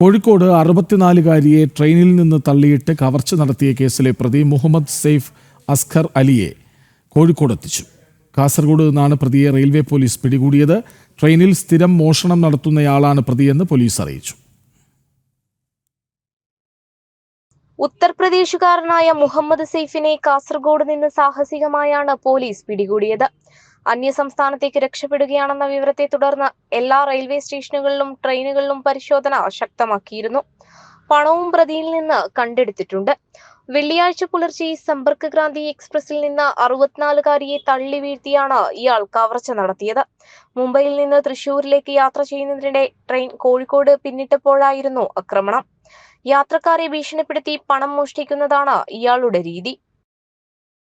കോഴിക്കോട് അറുപത്തിനാലുകാരിയെ ട്രെയിനിൽ നിന്ന് തള്ളിയിട്ട് കവർച്ച നടത്തിയ കേസിലെ പ്രതി മുഹമ്മദ് സെയ്ഫ് അസ്ഖർ അലിയെ കോഴിക്കോട് എത്തിച്ചു. കാസർഗോഡ് നിന്നാണ് പ്രതിയെ റെയിൽവേ പോലീസ് പിടികൂടിയത്. ട്രെയിനിൽ സ്ഥിരം മോഷണം നടത്തുന്നയാളാണ് പ്രതിയെന്ന് പോലീസ് അറിയിച്ചു. ഉത്തർപ്രദേശുകാരനായ മുഹമ്മദ് സെയ്ഫിനെ കാസർഗോഡ് നിന്ന് സാഹസികമായാണ് പോലീസ് പിടികൂടിയത്. അന്യസംസ്ഥാനത്തേക്ക് രക്ഷപ്പെടുകയാണെന്ന വിവരത്തെ തുടർന്ന് എല്ലാ റെയിൽവേ സ്റ്റേഷനുകളിലും ട്രെയിനുകളിലും പരിശോധന ശക്തമാക്കിയിരുന്നു. പണവും പ്രതിയിൽ നിന്ന് കണ്ടെടുത്തിട്ടുണ്ട്. വെള്ളിയാഴ്ച പുലർച്ചെ സമ്പർക്ക് ക്രാന്തി എക്സ്പ്രസിൽ നിന്ന് അറുപത്തിനാലുകാരിയെ തള്ളി വീഴ്ത്തിയാണ് ഇയാൾ കവർച്ച നടത്തിയത്. മുംബൈയിൽ നിന്ന് തൃശൂരിലേക്ക് യാത്ര ചെയ്യുന്നതിനിടെ ട്രെയിൻ കോഴിക്കോട് പിന്നിട്ടപ്പോഴായിരുന്നു ആക്രമണം. യാത്രക്കാരെ ഭീഷണിപ്പെടുത്തി പണം മോഷ്ടിക്കുന്നതാണ് ഇയാളുടെ രീതി.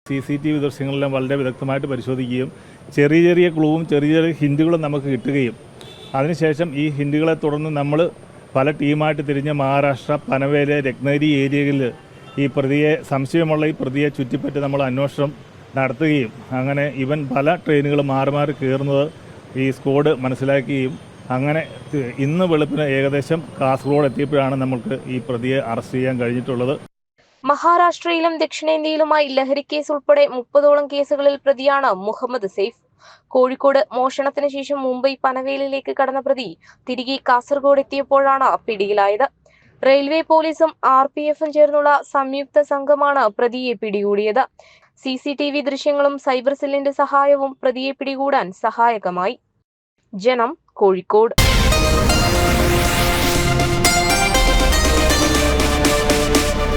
സി സി ടി വി ദൃശ്യങ്ങളെല്ലാം വളരെ വിദഗ്ധമായിട്ട് പരിശോധിക്കുകയും ചെറിയ ചെറിയ ക്ലൂവും ചെറിയ ചെറിയ ഹിൻഡുകളും നമുക്ക് കിട്ടുകയും അതിനുശേഷം ഈ ഹിൻഡുകളെ തുടർന്ന് നമ്മൾ പല ടീമായിട്ട് തിരിഞ്ഞ് മഹാരാഷ്ട്ര പനവേൽ രത്നഗിരി ഏരിയകളിൽ ഈ പ്രതിയെ സംശയമുള്ള ഈ പ്രതിയെ ചുറ്റിപ്പറ്റി നമ്മൾ അന്വേഷണം നടത്തുകയും അങ്ങനെ ഇവൻ പല ട്രെയിനുകൾ മാറി മാറി കയറുന്നത് ഈ സ്കോഡ് മനസ്സിലാക്കുകയും അങ്ങനെ ഇന്ന് വെളുപ്പിന് ഏകദേശം കാസർഗോഡ് എത്തിയപ്പോഴാണ് നമുക്ക് ഈ പ്രതിയെ അറസ്റ്റ് ചെയ്യാൻ കഴിഞ്ഞിട്ടുള്ളത്. മഹാരാഷ്ട്രയിലും ദക്ഷിണേന്ത്യയിലുമായി ലഹരിക്കേസ് ഉൾപ്പെടെ മുപ്പതോളം കേസുകളിൽ പ്രതിയാണ് മുഹമ്മദ് സെയ്ഫ്. കോഴിക്കോട് മോഷണത്തിന് ശേഷം മുംബൈ പനവേലിലേക്ക് കടന്ന പ്രതി തിരികെ കാസർഗോഡ് എത്തിയപ്പോഴാണ് പിടിയിലായത്. റെയിൽവേ പോലീസും ആർ പി എഫും ചേർന്നുള്ള സംയുക്ത സംഘമാണ് പ്രതിയെ പിടികൂടിയത്. സി സി ടി വി ദൃശ്യങ്ങളും സൈബർ സെല്ലിന്റെ സഹായവും പ്രതിയെ പിടികൂടാൻ സഹായകമായി. ജനം കോഴിക്കോട്.